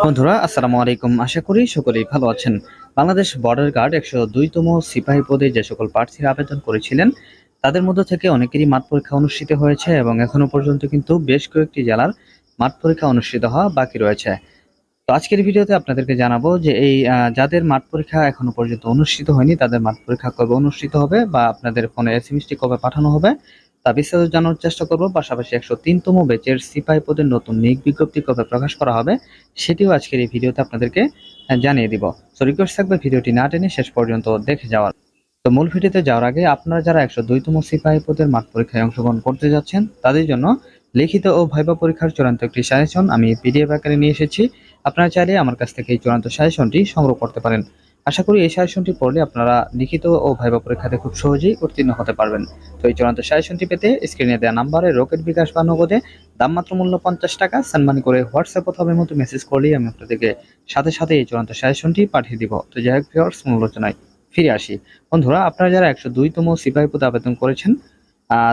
বন্ধুরা, আসসালামু আলাইকুম। আশা করি সকলেই ভালো আছেন। বাংলাদেশ বর্ডার গার্ড একশো দুইতম সিপাহী পদে যে সকল প্রার্থীরা আবেদন করেছিলেন, তাদের মধ্য থেকে অনেকেরই মাঠ পরীক্ষা অনুষ্ঠিত হয়েছে এবং এখনও পর্যন্ত কিন্তু বেশ কয়েকটি জেলার মাঠ পরীক্ষা অনুষ্ঠিত হওয়া বাকি রয়েছে। তো আজকের ভিডিওতে আপনাদেরকে জানাব যে এই যাদের মাঠ পরীক্ষা এখনও পর্যন্ত অনুষ্ঠিত হয়নি, তাদের মাঠ পরীক্ষা কবে অনুষ্ঠিত হবে বা আপনাদের ফোনে এসএমএসটি কবে পাঠানো হবে তা বিস্তারিত জানার চেষ্টা করব। পাশাপাশি একশো তিনতম ব্যাচের সিপাহী পদের নতুন নিয়োগ বিজ্ঞপ্তি কবে প্রকাশ করা হবে, সেটিও আজকের এই ভিডিওতে আপনাদেরকে জানিয়ে দিব। তো রিকোয়েস্ট থাকবে ভিডিওটি না টেনে শেষ পর্যন্ত দেখে যাওয়ার। তো মূল ভিডিওতে যাওয়ার আগে আপনারা যারা একশো দুইতম সিপাহী পদের মাঠ পরীক্ষায় অংশগ্রহণ করতে যাচ্ছেন, তাদের জন্য লিখিত ও ভাইবা পরীক্ষার চূড়ান্ত একটি সাজেশন আমি পিডিএফ আকারে নিয়ে এসেছি। আপনারা চাইলে আমার কাছ থেকে এই চূড়ান্ত সাজেশনটি সংগ্রহ করতে পারেন। আশা করি এই সাজেশনটি পড়লে আপনারা লিখিত ও ভাইবা পরীক্ষাতে খুব সহজেই উত্তীর্ণ হতে পারবেন। তো এই চূড়ান্ত সাজেশনটি পেতে স্ক্রিনে দেওয়া নাম্বারে রকেট বিকাশ বা নগদে দামমাত্র মূল্য পঞ্চাশ টাকা সানমানি করে হোয়াটসঅ্যাপ অথবা মতো মেসেজ করলেই আমি আপনাদেরকে সাথে সাথে এই চূড়ান্ত সাজেশনটি পাঠিয়ে দিব। তো যাই হোক ভিউয়ার্স, মূল আলোচনায় ফিরে আসি। বন্ধুরা, আপনারা যারা একশো দুইতম সিপাহী পদে আবেদন করেছেন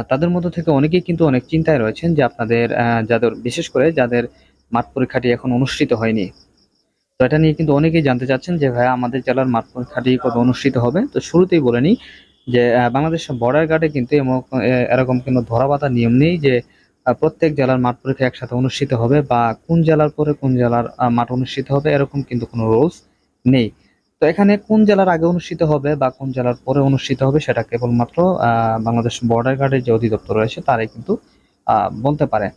তাদের মধ্য থেকে অনেকেই কিন্তু অনেক চিন্তায় রয়েছেন যে আপনাদের যাদের, বিশেষ করে যাদের মাঠ পরীক্ষাটি এখন অনুষ্ঠিত হয়নি। তো এটা নিয়ে কিন্তু অনেকেই জানতে চাচ্ছেন যে, ভাইয়া, আমাদের জেলার মাঠ পরীক্ষাটি কবে অনুষ্ঠিত হবে? তো শুরুতেই বলে নিই যে বাংলাদেশ বর্ডার গার্ডে কিন্তু এরকম কোনো ধরাবাধা নিয়ম নেই যে প্রত্যেক জেলার মাঠ পরীক্ষা একসাথে অনুষ্ঠিত হবে বা কোন জেলার পরে কোন জেলার মাঠ অনুষ্ঠিত হবে এরকম কিন্তু কোনো রুলস নেই। তো এখানে কোন জেলার আগে অনুষ্ঠিত হবে বা কোন জেলার পরে অনুষ্ঠিত হবে সেটা কেবলমাত্র বাংলাদেশ বর্ডার গার্ডের যে অধিদপ্তর রয়েছে তারাই কিন্তু বলতে পারে।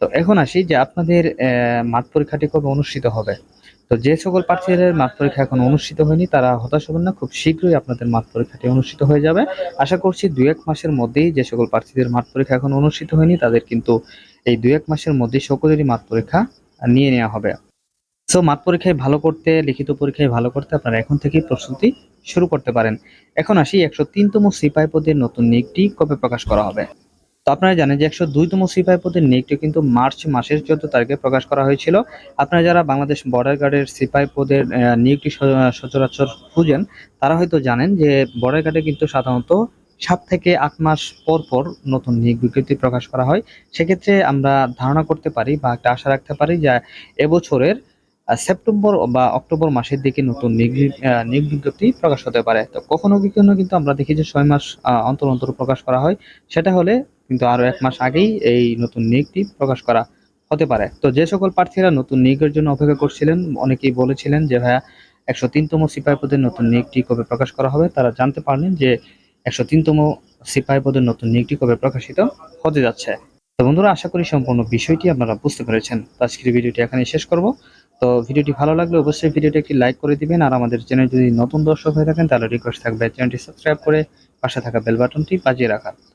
তো এখন আসি যে, আপনাদের মাঠ পরীক্ষাটি কবে অনুষ্ঠিত হবে? তো যে সকল প্রার্থীদের মাঠ পরীক্ষা এখন অনুষ্ঠিত হয়নি, তারা হতাশ হবেন না, খুব শীঘ্রই আপনাদের মাঠ পরীক্ষাটি অনুষ্ঠিত হয়ে যাবে। আশা করছি দুই এক মাসের মধ্যেই যে সকল প্রার্থীদের মাঠ পরীক্ষা এখন অনুষ্ঠিত হয়নি, তাদের কিন্তু এই দু এক মাসের মধ্যেই সকলেরই মাঠ পরীক্ষা নিয়ে নেওয়া হবে। সো মাঠ পরীক্ষায় ভালো করতে, লিখিত পরীক্ষায় ভালো করতে আপনারা এখন থেকেই প্রস্তুতি শুরু করতে পারেন। এখন আসি একশো তিনতম সিপাহী পদের নতুন নিয়োগটি কবে প্রকাশ করা হবে? তো আপনারা জানেন যে একশো দুইতম সিপাহী পদের নিয়োগটি কিন্তু মার্চ মাসের চোদ্দ তারিখে প্রকাশ করা হয়েছিল। আপনারা যারা বাংলাদেশ বর্ডার গার্ডের সিপাহী পদের নিয়োগটি সচরাচর খুঁজেন, তারা হয়তো জানেন যে বর্ডার গার্ডে কিন্তু সাধারণত সাত থেকে আট মাস পর পর নতুন নিয়োগ বিজ্ঞপ্তি প্রকাশ করা হয়। সেক্ষেত্রে আমরা ধারণা করতে পারি বা একটা আশা রাখতে পারি যে এবছরের সেপ্টেম্বর বা অক্টোবর মাসের দিকে নতুন নিয়োগ বিজ্ঞপ্তি প্রকাশ হতে পারে। তো কখনো কখনো কিন্তু আমরা দেখি যে ছয় মাস অন্তর অন্তর প্রকাশ করা হয়। সেটা হলে কিন্তু আরও এক মাস আগেই এই নতুন নিয়োগটি প্রকাশ করা হতে পারে। তো যে সকল প্রার্থীরা নতুন নিয়োগের জন্য অপেক্ষা করছিলেন, অনেকেই বলেছিলেন যে, ভাইয়া, একশো তিনতম সিপাহী পদের নতুন নিয়োগটি কবে প্রকাশ করা হবে? তারা জানতে পারলেন যে, একশো তিনতম সিপাহী পদের নতুন নিয়োগটি কবে প্রকাশিত হতে যাচ্ছে। তো বন্ধুরা, আশা করি সম্পূর্ণ বিষয়টি আপনারা বুঝতে পেরেছেন। তো আজকের ভিডিওটি এখানে শেষ করব। তো ভিডিওটি ভালো লাগলে অবশ্যই ভিডিওটি একটি লাইক করে দিবেন। আর আমাদের চ্যানেল যদি নতুন দর্শক হয়ে থাকেন, তাহলে রিকোয়েস্ট থাকবে চ্যানেলটি সাবস্ক্রাইব করে পাশে থাকা বেল বাটনটি বাজিয়ে রাখার